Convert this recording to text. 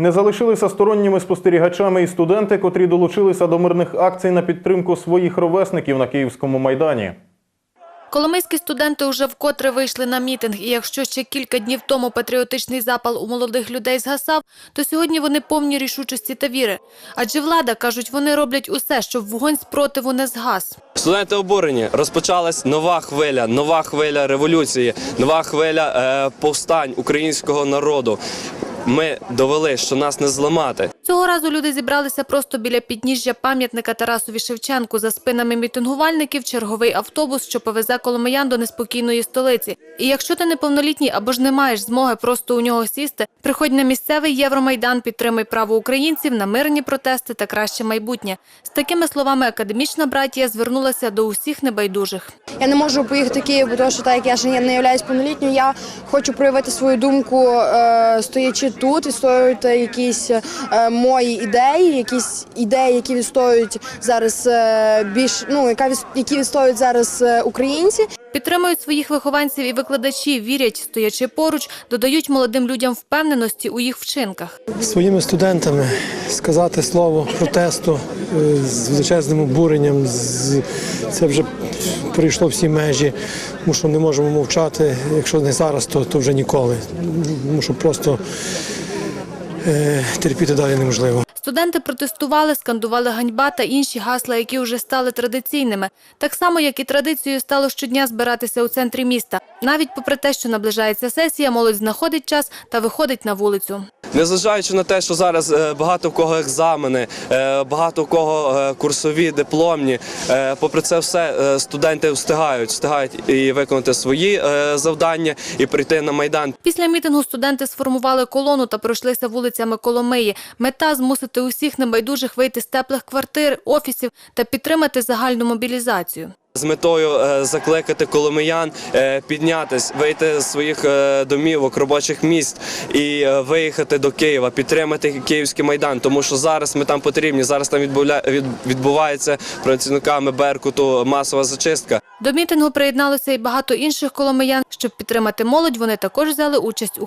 Не залишилися сторонніми спостерігачами і студенти, котрі долучилися до мирних акцій на підтримку своїх ровесників на Київському майдані. Коломийські студенти уже вкотре вийшли на мітинг, і якщо ще кілька днів тому патріотичний запал у молодих людей згасав, то сьогодні вони повні рішучості та віри. Адже влада, кажуть, вони роблять усе, щоб вогонь спротиву не згас. Студенти обурені. Розпочалась нова хвиля, нова хвиля революції, нова хвиля е, повстань українського народу. Ми довели, що нас не зламати. Цього разу люди зібралися просто біля підніжжя пам'ятника Тарасові Шевченку. За спинами мітингувальників черговий автобус, що повезе коломиян до неспокійної столиці. І якщо ти неповнолітній або ж не маєш змоги просто у нього сісти, приходь на місцевий Євромайдан, підтримай право українців на мирні протести та краще майбутнє. З такими словами академічна братія звернулася до усіх небайдужих. Я не можу поїхати в Київ, бо тому що так як я ще не являюсь повнолітньою, я хочу проявити свою думку, е, стоячи тут, відстоювати якісь е, мої ідеї, якісь ідеї, які відстоюють зараз е, більш ну яка які відстоюють зараз українці. Підтримують своїх вихованців і викладачі, вірять, стоячи поруч, додають молодим людям впевненості у їх вчинках. своїми студентами сказати слово протесту е, з величезним обуренням. Це вже прийшло всі межі, тому що не можемо мовчати. Якщо не зараз, то, то вже ніколи. Тому що просто е, терпіти далі неможливо. Студенти протестували, скандували ганьба та інші гасла, які вже стали традиційними. Так само, як і традицією стало щодня збиратися у центрі міста. Навіть попри те, що наближається сесія, молодь знаходить час та виходить на вулицю. Незважаючи на те, що зараз е, багато в кого екзамени, е, багато в кого е, курсові, дипломні. Попри це все студенти встигають, встигають і виконати свої завдання, і прийти на майдан. Після мітингу студенти сформували колону та пройшлися вулицями Коломиї. Мета – змусити усіх небайдужих вийти з теплих квартир, офісів та підтримати загальну мобілізацію. З метою е, закликати коломиян е, піднятись, вийти з своїх е, домівок, робочих місць і виїхати до Києва, підтримати київський майдан, тому що зараз ми там потрібні. Зараз там відбувається працівниками Беркуту масова зачистка. До мітингу приєдналося і багато інших коломиян. Щоб підтримати молодь, вони також взяли участь у